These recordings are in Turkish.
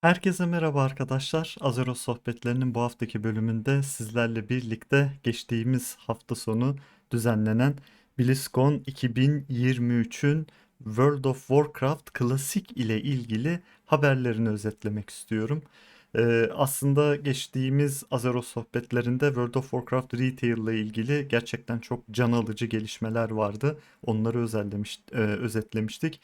Herkese merhaba arkadaşlar. Azeroth sohbetlerinin bu haftaki bölümünde sizlerle birlikte geçtiğimiz hafta sonu düzenlenen BlizzCon 2023'ün World of Warcraft klasik ile ilgili haberlerini özetlemek istiyorum. Ee, aslında geçtiğimiz Azeroth sohbetlerinde World of Warcraft Retail ile ilgili gerçekten çok can alıcı gelişmeler vardı. Onları özellemiş, e, özetlemiştik.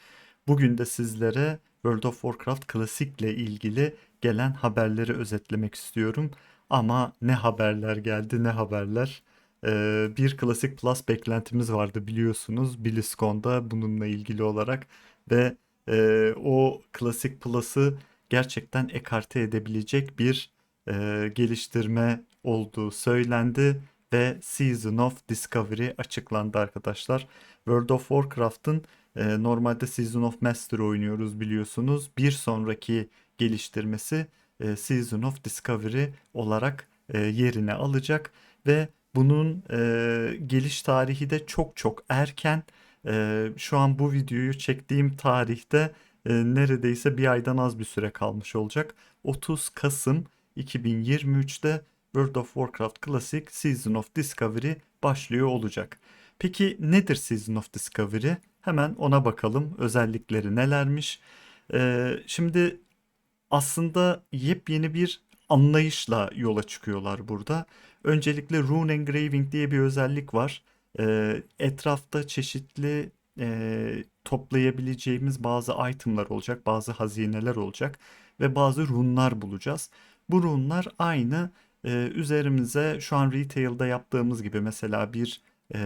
Bugün de sizlere World of Warcraft Classic ile ilgili gelen haberleri özetlemek istiyorum. Ama ne haberler geldi ne haberler. Ee, bir Classic Plus beklentimiz vardı biliyorsunuz BlizzCon'da bununla ilgili olarak ve e, o Classic Plus'ı gerçekten ekarte edebilecek bir e, geliştirme olduğu söylendi ve Season of Discovery açıklandı arkadaşlar. World of Warcraft'ın e, normalde Season of Master oynuyoruz biliyorsunuz. Bir sonraki geliştirmesi e, Season of Discovery olarak e, yerini alacak ve bunun e, geliş tarihi de çok çok erken. E, şu an bu videoyu çektiğim tarihte e, neredeyse bir aydan az bir süre kalmış olacak. 30 Kasım 2023'te World of Warcraft Classic Season of Discovery başlıyor olacak. Peki nedir Season of Discovery? Hemen ona bakalım. Özellikleri nelermiş? Ee, şimdi aslında yepyeni bir anlayışla yola çıkıyorlar burada. Öncelikle Rune Engraving diye bir özellik var. Ee, etrafta çeşitli e, toplayabileceğimiz bazı itemlar olacak, bazı hazineler olacak ve bazı runlar bulacağız. Bu runlar aynı e, üzerimize şu an retail'da yaptığımız gibi mesela bir e,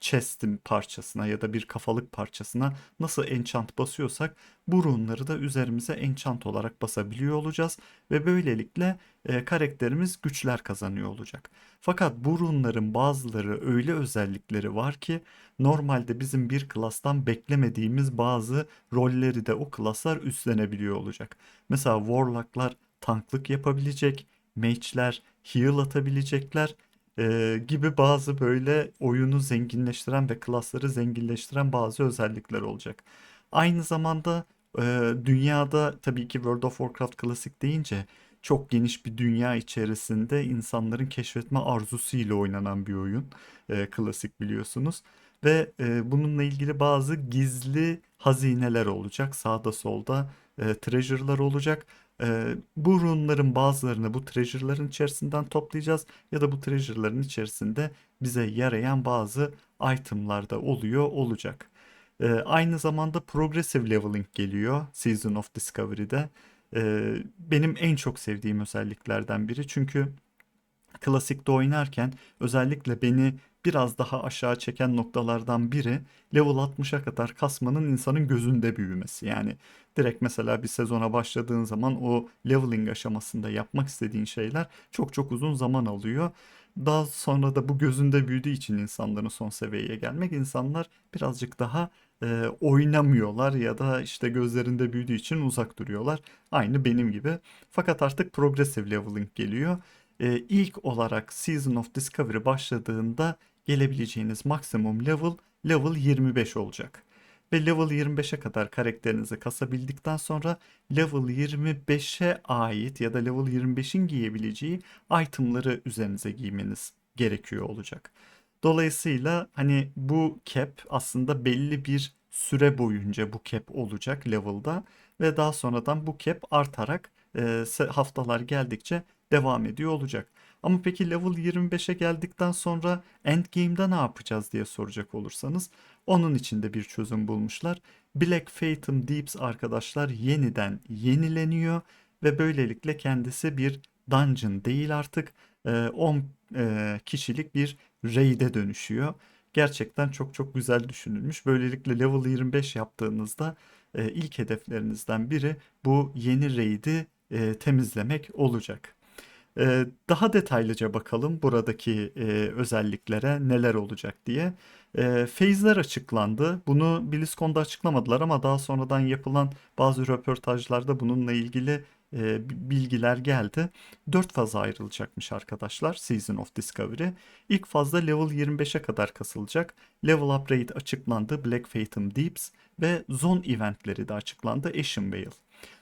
chest'in parçasına ya da bir kafalık parçasına nasıl enchant basıyorsak bu runları da üzerimize enchant olarak basabiliyor olacağız ve böylelikle e, karakterimiz güçler kazanıyor olacak. Fakat bu runların bazıları öyle özellikleri var ki normalde bizim bir klastan beklemediğimiz bazı rolleri de o klaslar üstlenebiliyor olacak. Mesela warlocklar tanklık yapabilecek, mage'ler heal atabilecekler e, gibi bazı böyle oyunu zenginleştiren ve klasları zenginleştiren bazı özellikler olacak. Aynı zamanda e, dünyada tabii ki World of Warcraft klasik deyince çok geniş bir dünya içerisinde insanların keşfetme arzusu ile oynanan bir oyun. E, klasik biliyorsunuz. Ve e, bununla ilgili bazı gizli hazineler olacak. Sağda solda e, treasure'lar olacak. Bu runların bazılarını bu treasure'ların içerisinden toplayacağız ya da bu treasure'ların içerisinde bize yarayan bazı itemlar da oluyor olacak. Aynı zamanda progressive leveling geliyor Season of Discovery'de. Benim en çok sevdiğim özelliklerden biri çünkü klasikte oynarken özellikle beni biraz daha aşağı çeken noktalardan biri level 60'a kadar kasmanın insanın gözünde büyümesi. Yani direkt mesela bir sezona başladığın zaman o leveling aşamasında yapmak istediğin şeyler çok çok uzun zaman alıyor. Daha sonra da bu gözünde büyüdüğü için insanların son seviyeye gelmek insanlar birazcık daha e, oynamıyorlar ya da işte gözlerinde büyüdüğü için uzak duruyorlar. Aynı benim gibi. Fakat artık progressive leveling geliyor. E, ilk olarak Season of Discovery başladığında gelebileceğiniz maksimum level level 25 olacak. Ve level 25'e kadar karakterinizi kasabildikten sonra level 25'e ait ya da level 25'in giyebileceği itemları üzerinize giymeniz gerekiyor olacak. Dolayısıyla hani bu cap aslında belli bir süre boyunca bu cap olacak level'da ve daha sonradan bu cap artarak e, haftalar geldikçe devam ediyor olacak. Ama peki level 25'e geldikten sonra endgame'de ne yapacağız diye soracak olursanız onun için de bir çözüm bulmuşlar. Black Phantom Deeps arkadaşlar yeniden yenileniyor ve böylelikle kendisi bir dungeon değil artık 10 e, kişilik bir raid'e dönüşüyor. Gerçekten çok çok güzel düşünülmüş. Böylelikle level 25 yaptığınızda e, ilk hedeflerinizden biri bu yeni raid'i e, temizlemek olacak. Ee, daha detaylıca bakalım buradaki e, özelliklere neler olacak diye. E, phase'ler açıklandı. Bunu BlizzCon'da açıklamadılar ama daha sonradan yapılan bazı röportajlarda bununla ilgili e, bilgiler geldi. 4 faza ayrılacakmış arkadaşlar Season of Discovery. İlk fazda level 25'e kadar kasılacak. Level Upgrade açıklandı Black Phantom Deeps ve Zone eventleri de açıklandı Ashen Vale.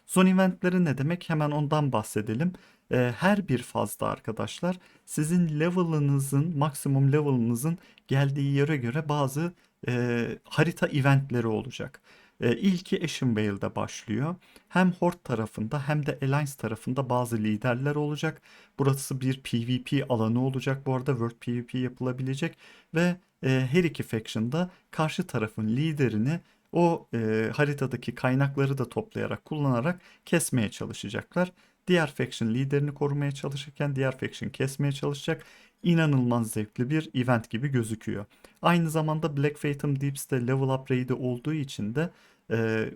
Zone eventleri ne demek? Hemen ondan bahsedelim. Ee, her bir fazda arkadaşlar sizin level'ınızın, maksimum level'ınızın geldiği yere göre bazı e, harita eventleri olacak. E, ilki Ashenvale'da başlıyor. Hem Horde tarafında hem de Alliance tarafında bazı liderler olacak. Burası bir PvP alanı olacak. Bu arada World PvP yapılabilecek ve e, her iki faction'da karşı tarafın liderini o e, haritadaki kaynakları da toplayarak kullanarak kesmeye çalışacaklar. Diğer faction liderini korumaya çalışırken diğer faction kesmeye çalışacak. İnanılmaz zevkli bir event gibi gözüküyor. Aynı zamanda Black Phantom Deeps'te level up raid'i olduğu için de e,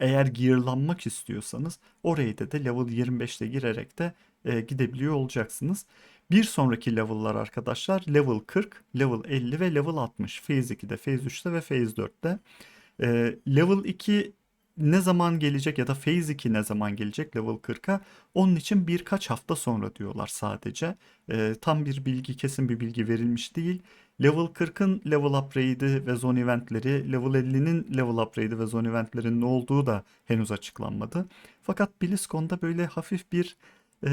eğer gearlanmak istiyorsanız o raid'e de level 25'te girerek de e, gidebiliyor olacaksınız. Bir sonraki level'lar arkadaşlar level 40, level 50 ve level 60. Phase 2'de, Phase 3'te ve Phase 4'te. E, level 2 ne zaman gelecek ya da Phase 2 ne zaman gelecek level 40'a onun için birkaç hafta sonra diyorlar sadece. E, tam bir bilgi kesin bir bilgi verilmiş değil. Level 40'ın level up raid'i ve zone eventleri, level 50'nin level up raid'i ve zone eventlerinin ne olduğu da henüz açıklanmadı. Fakat BlizzCon'da böyle hafif bir e,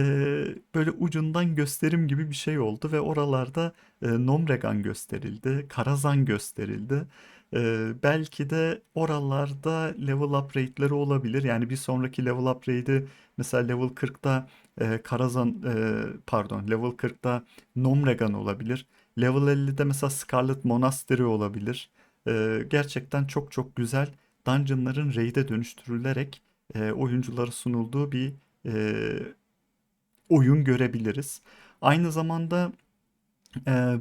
böyle ucundan gösterim gibi bir şey oldu ve oralarda e, Nomregan gösterildi, Karazhan gösterildi. E, belki de oralarda level up rate'leri olabilir. Yani bir sonraki level up rate'i mesela level 40'da e, Karazhan e, pardon level 40'da Nomregan olabilir. Level 50'de mesela Scarlet Monastery olabilir. E, gerçekten çok çok güzel dungeonların raid'e dönüştürülerek e, oyunculara sunulduğu bir e, oyun görebiliriz. Aynı zamanda e,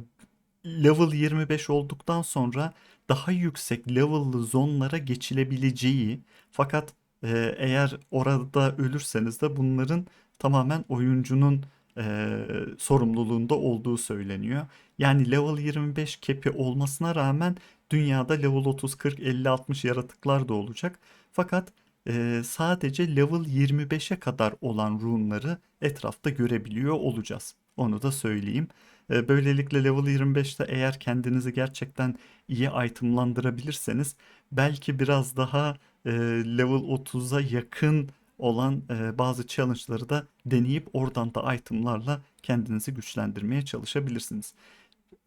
level 25 olduktan sonra daha yüksek level'lı zonlara geçilebileceği fakat e, eğer orada ölürseniz de bunların tamamen oyuncunun e, sorumluluğunda olduğu söyleniyor. Yani level 25 kepi olmasına rağmen dünyada level 30, 40, 50, 60 yaratıklar da olacak. Fakat e, sadece level 25'e kadar olan rune'ları etrafta görebiliyor olacağız. Onu da söyleyeyim. E, böylelikle level 25'te eğer kendinizi gerçekten iyi itemlandırabilirseniz belki biraz daha e, level 30'a yakın olan e, bazı challenge'ları da deneyip oradan da itemlarla kendinizi güçlendirmeye çalışabilirsiniz.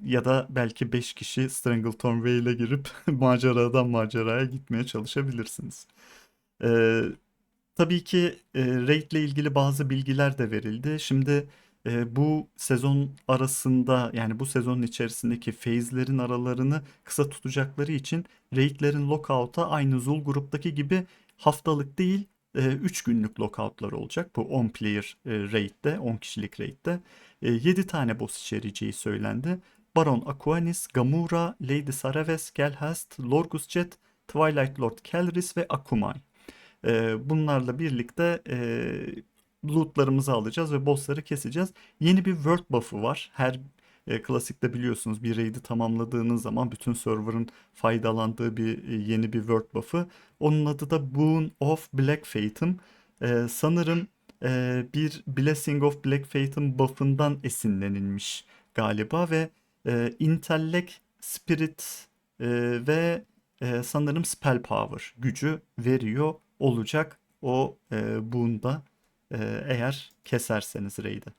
Ya da belki 5 kişi Strangleton Way ile girip maceradan maceraya gitmeye çalışabilirsiniz. Ee, tabii ki e, raid ile ilgili bazı bilgiler de verildi. Şimdi e, bu sezon arasında yani bu sezonun içerisindeki phase'lerin aralarını kısa tutacakları için raid'lerin lockout'a aynı Zul gruptaki gibi haftalık değil 3 günlük lockoutlar olacak. Bu 10 player e, raid'de, 10 kişilik raid'de. 7 tane boss içereceği söylendi. Baron Aquanis, Gamura, Lady Saraves, Gelhast, Lorgus Jet, Twilight Lord Kelris ve Akumai. E, bunlarla birlikte e, lootlarımızı alacağız ve bossları keseceğiz. Yeni bir world buff'ı var. Her e, klasikte biliyorsunuz bir raid'i tamamladığınız zaman bütün server'ın faydalandığı bir e, yeni bir world buff'ı. Onun adı da Boon of Black Phantom. E, sanırım e, bir Blessing of Black Phantom buff'ından esinlenilmiş galiba ve e, Intellect, Spirit e, ve e, sanırım Spell Power gücü veriyor olacak o e, Boon'da eğer keserseniz raid'i.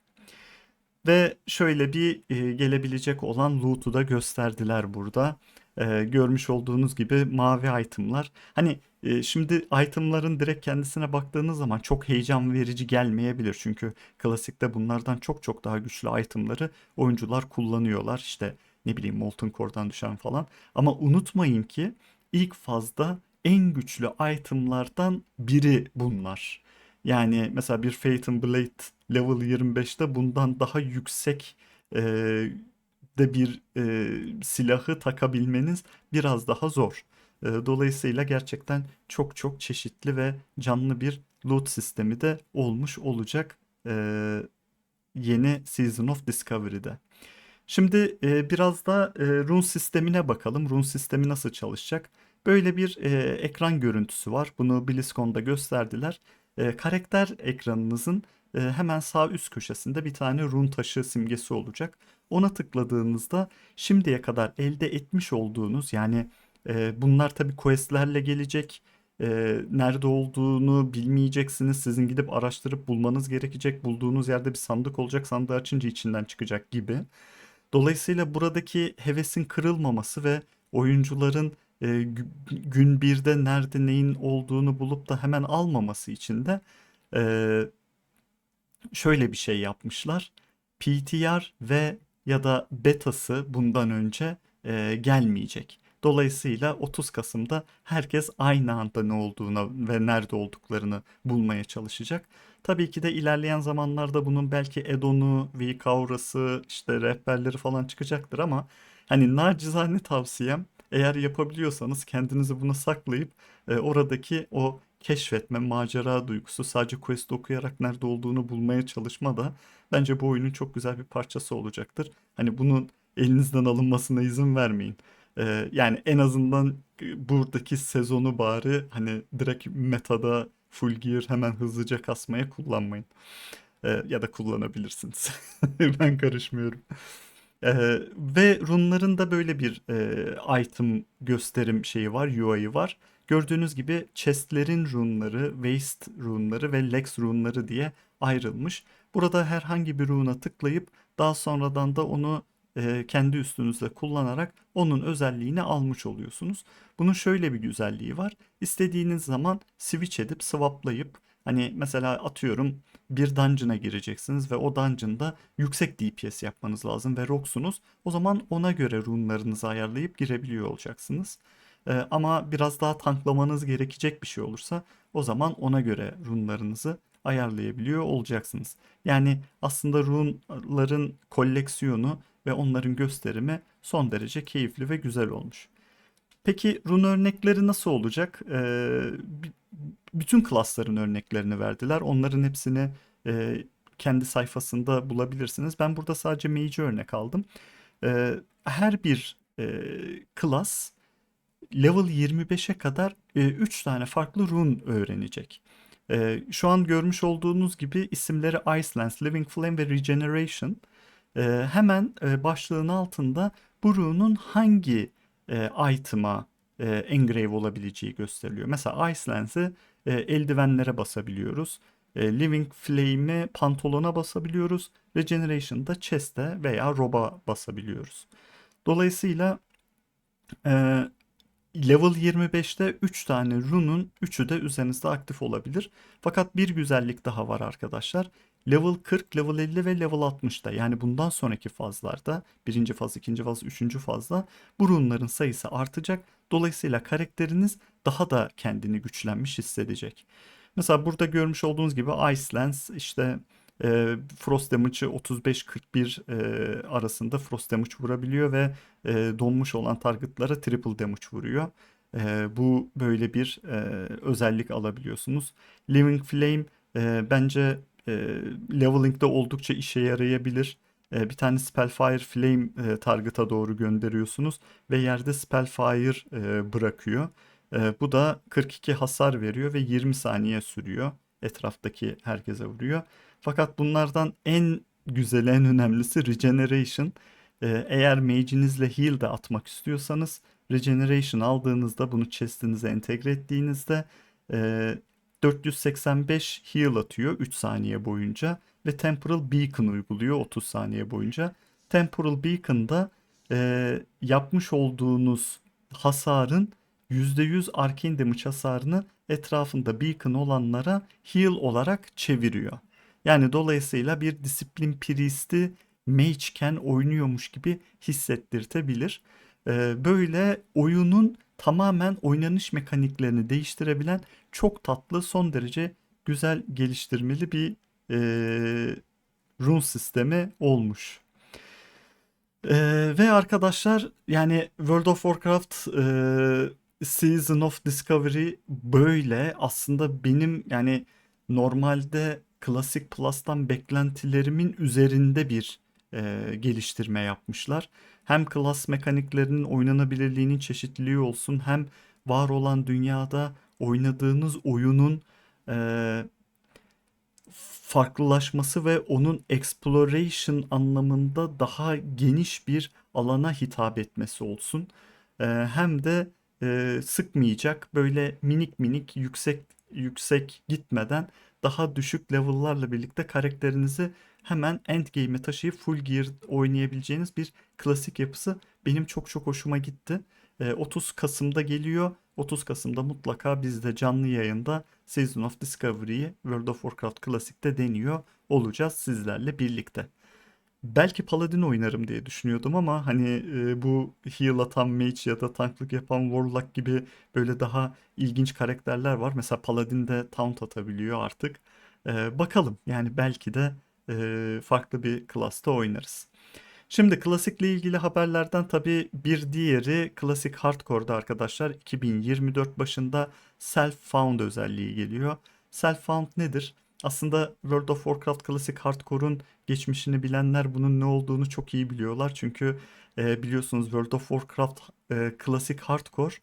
Ve şöyle bir e, gelebilecek olan loot'u da gösterdiler burada. E, görmüş olduğunuz gibi mavi itemlar. Hani e, şimdi itemların direkt kendisine baktığınız zaman çok heyecan verici gelmeyebilir. Çünkü klasikte bunlardan çok çok daha güçlü itemları oyuncular kullanıyorlar. İşte ne bileyim Molten Core'dan düşen falan. Ama unutmayın ki ilk fazda en güçlü itemlardan biri bunlar. Yani mesela bir Phantom Blade level 25'te bundan daha yüksek e, de bir e, silahı takabilmeniz biraz daha zor. E, dolayısıyla gerçekten çok çok çeşitli ve canlı bir loot sistemi de olmuş olacak e, yeni Season of Discovery'de. Şimdi e, biraz da e, rune sistemine bakalım. Rune sistemi nasıl çalışacak? Böyle bir e, ekran görüntüsü var. Bunu BlizzCon'da gösterdiler. E, karakter ekranınızın e, hemen sağ üst köşesinde bir tane run taşı simgesi olacak. Ona tıkladığınızda şimdiye kadar elde etmiş olduğunuz yani e, bunlar tabi questlerle gelecek. e, nerede olduğunu bilmeyeceksiniz. Sizin gidip araştırıp bulmanız gerekecek. Bulduğunuz yerde bir sandık olacak. Sandığı açınca içinden çıkacak gibi. Dolayısıyla buradaki hevesin kırılmaması ve oyuncuların e, gü- gün birde nerede neyin olduğunu bulup da hemen almaması için de e, şöyle bir şey yapmışlar. PTR ve ya da betası bundan önce e, gelmeyecek. Dolayısıyla 30 Kasım'da herkes aynı anda ne olduğuna ve nerede olduklarını bulmaya çalışacak. Tabii ki de ilerleyen zamanlarda bunun belki Edon'u, Vkaura'sı, işte rehberleri falan çıkacaktır ama hani nacizane tavsiyem eğer yapabiliyorsanız kendinizi buna saklayıp e, oradaki o keşfetme, macera duygusu, sadece quest okuyarak nerede olduğunu bulmaya çalışma da bence bu oyunun çok güzel bir parçası olacaktır. Hani bunun elinizden alınmasına izin vermeyin. Ee, yani en azından e, buradaki sezonu bari hani direkt metada full gear hemen hızlıca kasmaya kullanmayın. Ee, ya da kullanabilirsiniz. Ben karışmıyorum. Ee, ve runların da böyle bir e, item gösterim şeyi var, UI'ı var. Gördüğünüz gibi chestlerin runları, waist runları ve legs runları diye ayrılmış. Burada herhangi bir rune'a tıklayıp daha sonradan da onu e, kendi üstünüzde kullanarak onun özelliğini almış oluyorsunuz. Bunun şöyle bir güzelliği var. İstediğiniz zaman switch edip swaplayıp hani mesela atıyorum bir dungeon'a gireceksiniz ve o dungeon'da yüksek DPS yapmanız lazım ve rocksunuz. O zaman ona göre runlarınızı ayarlayıp girebiliyor olacaksınız. Ee, ama biraz daha tanklamanız gerekecek bir şey olursa o zaman ona göre runlarınızı ayarlayabiliyor olacaksınız. Yani aslında runların koleksiyonu ve onların gösterimi son derece keyifli ve güzel olmuş. Peki run örnekleri nasıl olacak? Ee, bütün klasların örneklerini verdiler. Onların hepsini e, kendi sayfasında bulabilirsiniz. Ben burada sadece mage örnek aldım. Ee, her bir e, klas level 25'e kadar 3 tane farklı rune öğrenecek. E, şu an görmüş olduğunuz gibi isimleri Icelands, Living Flame ve Regeneration. E, hemen e, başlığın altında bu rune'un hangi e, item'a e, engrave olabileceği gösteriliyor. Mesela Icelands'ı e, eldivenlere basabiliyoruz. E, Living Flame'i pantolona basabiliyoruz. Regeneration'da chest'e veya roba basabiliyoruz. Dolayısıyla e, level 25'te 3 tane rune'un 3'ü de üzerinizde aktif olabilir. Fakat bir güzellik daha var arkadaşlar. Level 40, level 50 ve level 60'da yani bundan sonraki fazlarda birinci faz, ikinci faz, üçüncü fazda bu rune'ların sayısı artacak. Dolayısıyla karakteriniz daha da kendini güçlenmiş hissedecek. Mesela burada görmüş olduğunuz gibi Icelands işte e, Frost Damage'ı 35-41 e, arasında Frost Damage vurabiliyor ve e, donmuş olan targetlara Triple Damage vuruyor. E, bu böyle bir e, özellik alabiliyorsunuz. Living Flame e, bence e, leveling'de oldukça işe yarayabilir. E, bir tane Spellfire Flame e, target'a doğru gönderiyorsunuz ve yerde Spellfire e, bırakıyor. E, bu da 42 hasar veriyor ve 20 saniye sürüyor. Etraftaki herkese vuruyor. Fakat bunlardan en güzeli, en önemlisi Regeneration. Ee, eğer mage'inizle heal de atmak istiyorsanız Regeneration aldığınızda bunu chest'inize entegre ettiğinizde e, 485 heal atıyor 3 saniye boyunca ve Temporal Beacon uyguluyor 30 saniye boyunca. Temporal Beacon'da e, yapmış olduğunuz hasarın %100 arcane damage hasarını etrafında beacon olanlara heal olarak çeviriyor. Yani dolayısıyla bir disiplin priest'i mageken oynuyormuş gibi hissettirtebilir. Ee, böyle oyunun tamamen oynanış mekaniklerini değiştirebilen çok tatlı son derece güzel geliştirmeli bir e, rune sistemi olmuş. Ee, ve arkadaşlar yani World of Warcraft e, Season of Discovery böyle aslında benim yani normalde Classic Plus'tan beklentilerimin üzerinde bir e, geliştirme yapmışlar. Hem klas mekaniklerinin oynanabilirliğinin çeşitliliği olsun hem var olan dünyada oynadığınız oyunun e, farklılaşması ve onun exploration anlamında daha geniş bir alana hitap etmesi olsun. E, hem de e, sıkmayacak. Böyle minik minik yüksek yüksek gitmeden daha düşük level'larla birlikte karakterinizi hemen endgame'e taşıyıp full gear oynayabileceğiniz bir klasik yapısı benim çok çok hoşuma gitti. E, 30 Kasım'da geliyor. 30 Kasım'da mutlaka biz de canlı yayında Season of Discovery'yi World of Warcraft Classic'te deniyor olacağız sizlerle birlikte. Belki Paladin oynarım diye düşünüyordum ama hani e, bu heal atan mage ya da tanklık yapan warlock gibi böyle daha ilginç karakterler var. Mesela Paladin de taunt atabiliyor artık. E, bakalım yani belki de e, farklı bir klasta oynarız. Şimdi klasikle ilgili haberlerden tabii bir diğeri klasik hardcore'da arkadaşlar 2024 başında self-found özelliği geliyor. Self-found nedir? Aslında World of Warcraft klasik hardcore'un geçmişini bilenler bunun ne olduğunu çok iyi biliyorlar. Çünkü e, biliyorsunuz World of Warcraft e, klasik hardcore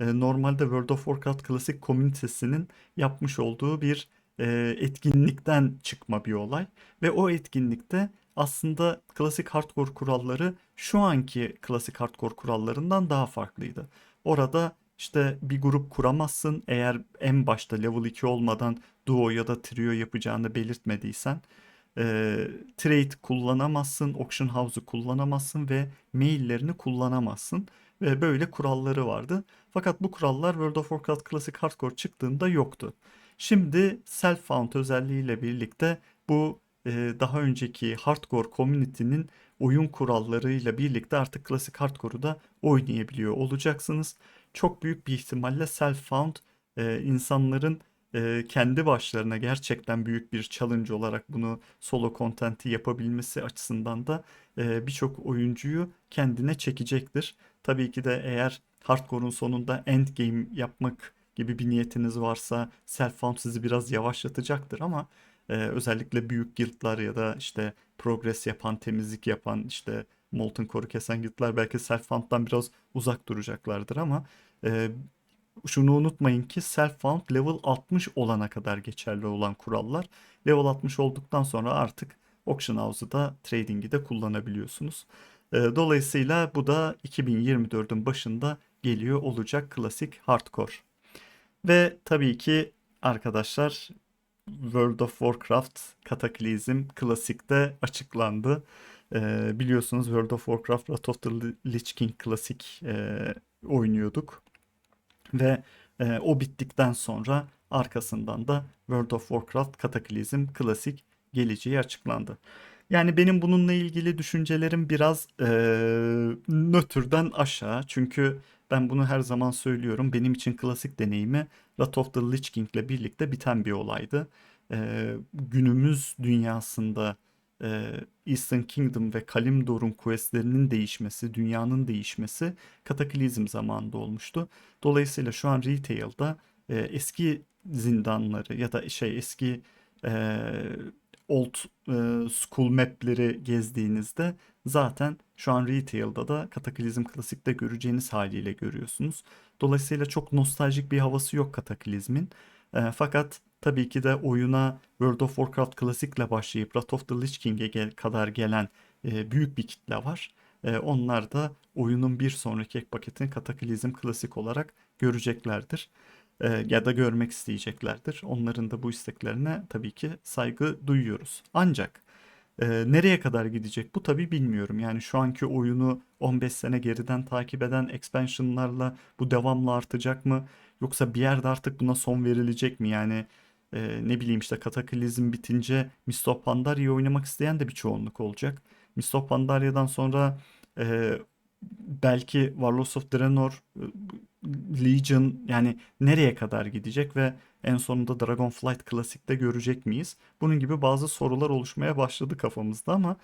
e, normalde World of Warcraft klasik komünitesinin yapmış olduğu bir e, etkinlikten çıkma bir olay. Ve o etkinlikte aslında klasik hardcore kuralları şu anki klasik hardcore kurallarından daha farklıydı. Orada işte bir grup kuramazsın eğer en başta level 2 olmadan duo ya da trio yapacağını belirtmediysen. E, trade kullanamazsın, auction house'u kullanamazsın ve maillerini kullanamazsın. Ve böyle kuralları vardı. Fakat bu kurallar World of Warcraft Classic Hardcore çıktığında yoktu. Şimdi Self-Found özelliğiyle birlikte bu e, daha önceki Hardcore Community'nin oyun kurallarıyla birlikte artık klasik Hardcore'u da oynayabiliyor olacaksınız. Çok büyük bir ihtimalle Self-Found e, insanların e, kendi başlarına gerçekten büyük bir challenge olarak bunu solo content'i yapabilmesi açısından da e, birçok oyuncuyu kendine çekecektir. Tabii ki de eğer Hardcore'un sonunda endgame yapmak gibi bir niyetiniz varsa Self-Found sizi biraz yavaşlatacaktır ama e, özellikle büyük guildlar ya da işte progress yapan, temizlik yapan, işte Molten Core'u kesen guildlar belki Self-Found'dan biraz uzak duracaklardır ama e, şunu unutmayın ki Self-Found level 60 olana kadar geçerli olan kurallar. Level 60 olduktan sonra artık Auction House'u da Trading'i de kullanabiliyorsunuz. E, dolayısıyla bu da 2024'ün başında geliyor olacak klasik hardcore. Ve tabii ki arkadaşlar World of Warcraft Cataclysm klasikte açıklandı. Ee, biliyorsunuz World of Warcraft Wrath of the Lich King klasik e, oynuyorduk. Ve e, o bittikten sonra arkasından da World of Warcraft Cataclysm klasik geleceği açıklandı. Yani benim bununla ilgili düşüncelerim biraz e, nötrden aşağı. Çünkü ben bunu her zaman söylüyorum. Benim için klasik deneyimi Wrath of the Lich King ile birlikte biten bir olaydı. E, günümüz dünyasında e, Eastern Kingdom ve Kalimdor'un questlerinin değişmesi, dünyanın değişmesi Kataklizm zamanında olmuştu. Dolayısıyla şu an retail'da e, eski zindanları ya da şey eski e, old e, school map'leri gezdiğinizde zaten şu an retail'da da Kataklizm Klasik'te göreceğiniz haliyle görüyorsunuz. Dolayısıyla çok nostaljik bir havası yok Kataklizm'in. E, fakat tabii ki de oyuna World of Warcraft Classic'le başlayıp Wrath of the Lich King'e gel kadar gelen e, büyük bir kitle var. E, onlar da oyunun bir sonraki ek paketini Kataklizm Klasik olarak göreceklerdir e, ya da görmek isteyeceklerdir. Onların da bu isteklerine tabii ki saygı duyuyoruz. Ancak e, nereye kadar gidecek bu tabii bilmiyorum. Yani şu anki oyunu 15 sene geriden takip eden expansionlarla bu devamlı artacak mı? Yoksa bir yerde artık buna son verilecek mi? Yani e, ne bileyim işte Kataklizm bitince Mist of Pandaria'yı oynamak isteyen de bir çoğunluk olacak. Mist of Pandaria'dan sonra e, belki Warlords of Draenor, e, Legion yani nereye kadar gidecek ve en sonunda Dragonflight Classic'te görecek miyiz? Bunun gibi bazı sorular oluşmaya başladı kafamızda ama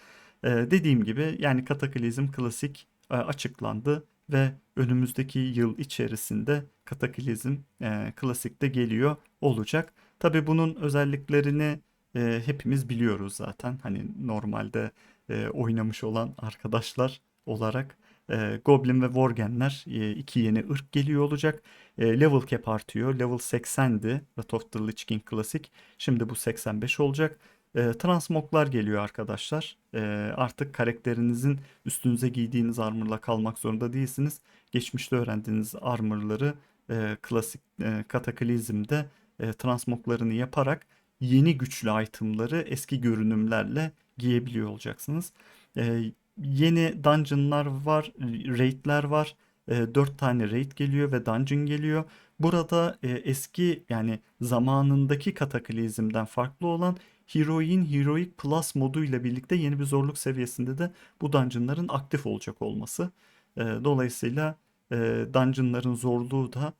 e, dediğim gibi yani Kataklizm Klasik e, açıklandı ve önümüzdeki yıl içerisinde Kataklizm e, Klasik'te geliyor olacak. Tabi bunun özelliklerini e, hepimiz biliyoruz zaten. Hani normalde e, oynamış olan arkadaşlar olarak e, Goblin ve Worgenler e, iki yeni ırk geliyor olacak. E, level cap artıyor. Level 80'di Wrath of the Lich King Classic. Şimdi bu 85 olacak. E, transmoglar geliyor arkadaşlar. E, artık karakterinizin üstünüze giydiğiniz armorla kalmak zorunda değilsiniz. geçmişte öğrendiğiniz armorları e, klasik e, kataklizmde e, transmoglarını yaparak yeni güçlü itemları eski görünümlerle giyebiliyor olacaksınız. E, yeni dungeonlar var, raidler var. E, 4 tane raid geliyor ve dungeon geliyor. Burada e, eski yani zamanındaki kataklizmden farklı olan Heroin Heroic Plus moduyla birlikte yeni bir zorluk seviyesinde de bu dungeonların aktif olacak olması. E, dolayısıyla e, dungeonların zorluğu da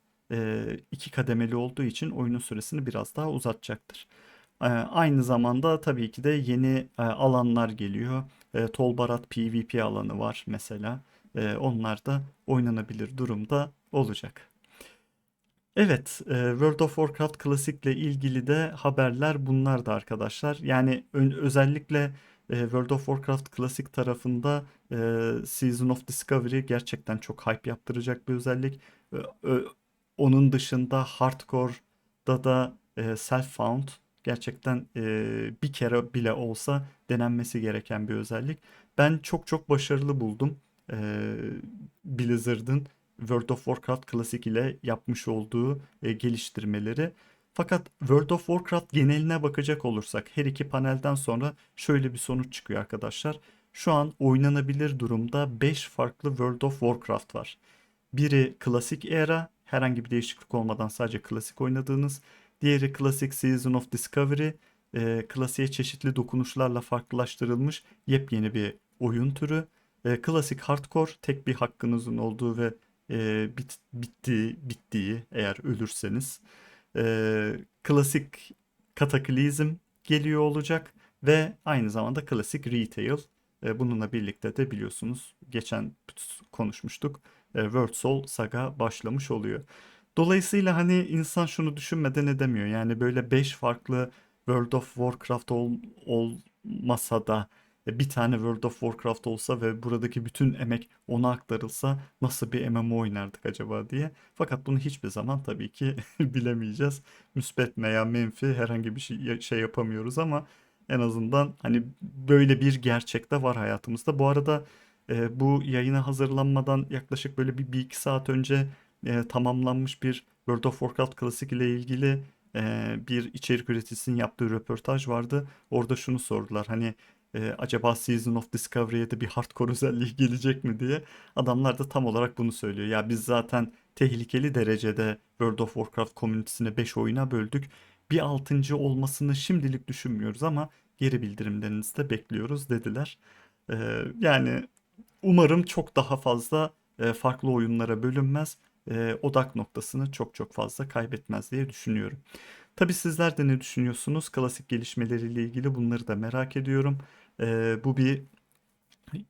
iki kademeli olduğu için oyunun süresini biraz daha uzatacaktır. Aynı zamanda tabii ki de yeni alanlar geliyor. Tolbarat PvP alanı var mesela. Onlar da oynanabilir durumda olacak. Evet, World of Warcraft Classic ile ilgili de haberler bunlar da arkadaşlar. Yani özellikle World of Warcraft Classic tarafında Season of Discovery gerçekten çok hype yaptıracak bir özellik. Onun dışında Hardcore'da da e, Self-Found gerçekten e, bir kere bile olsa denenmesi gereken bir özellik. Ben çok çok başarılı buldum e, Blizzard'ın World of Warcraft Classic ile yapmış olduğu e, geliştirmeleri. Fakat World of Warcraft geneline bakacak olursak her iki panelden sonra şöyle bir sonuç çıkıyor arkadaşlar. Şu an oynanabilir durumda 5 farklı World of Warcraft var. Biri klasik era, herhangi bir değişiklik olmadan sadece klasik oynadığınız. Diğeri klasik Season of Discovery, e, klasiğe çeşitli dokunuşlarla farklılaştırılmış yepyeni bir oyun türü. E, klasik hardcore tek bir hakkınızın olduğu ve e, bit, bittiği, bittiği eğer ölürseniz. E, klasik kataklizm geliyor olacak ve aynı zamanda klasik retail. E, bununla birlikte de biliyorsunuz geçen konuşmuştuk. E, World Soul saga başlamış oluyor. Dolayısıyla hani insan şunu düşünmeden edemiyor. Yani böyle 5 farklı World of Warcraft ol, olmasa da e, bir tane World of Warcraft olsa ve buradaki bütün emek ona aktarılsa nasıl bir MMO oynardık acaba diye. Fakat bunu hiçbir zaman tabii ki bilemeyeceğiz. Müspet veya menfi herhangi bir şey, şey yapamıyoruz ama en azından hani böyle bir gerçek de var hayatımızda. Bu arada e, bu yayına hazırlanmadan yaklaşık böyle bir, bir iki saat önce e, tamamlanmış bir World of Warcraft klasik ile ilgili e, bir içerik üreticisinin yaptığı röportaj vardı. Orada şunu sordular hani e, acaba Season of Discovery'ye de bir hardcore özelliği gelecek mi diye. Adamlar da tam olarak bunu söylüyor. Ya biz zaten tehlikeli derecede World of Warcraft komünitesini 5 oyuna böldük. Bir altıncı olmasını şimdilik düşünmüyoruz ama geri bildirimlerinizi de bekliyoruz dediler. E, yani umarım çok daha fazla e, farklı oyunlara bölünmez. E, odak noktasını çok çok fazla kaybetmez diye düşünüyorum. Tabi sizler de ne düşünüyorsunuz? Klasik gelişmeleriyle ilgili bunları da merak ediyorum. Ee, bu bir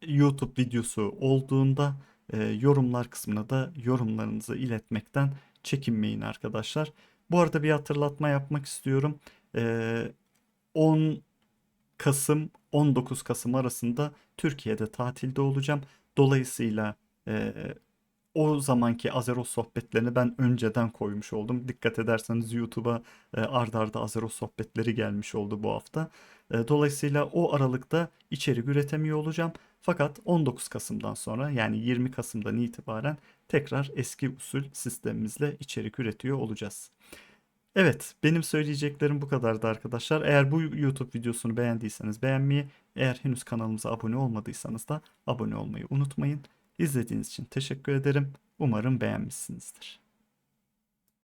YouTube videosu olduğunda e, yorumlar kısmına da yorumlarınızı iletmekten çekinmeyin arkadaşlar. Bu arada bir hatırlatma yapmak istiyorum. Ee, 10 Kasım 19 Kasım arasında Türkiye'de tatilde olacağım. Dolayısıyla e, o zamanki Azeros sohbetlerini ben önceden koymuş oldum. Dikkat ederseniz YouTube'a e, ard arda Azeros sohbetleri gelmiş oldu bu hafta. E, dolayısıyla o aralıkta içerik üretemiyor olacağım. Fakat 19 Kasım'dan sonra yani 20 Kasım'dan itibaren tekrar eski usul sistemimizle içerik üretiyor olacağız. Evet, benim söyleyeceklerim bu kadardı arkadaşlar. Eğer bu YouTube videosunu beğendiyseniz beğenmeyi, eğer henüz kanalımıza abone olmadıysanız da abone olmayı unutmayın. İzlediğiniz için teşekkür ederim. Umarım beğenmişsinizdir.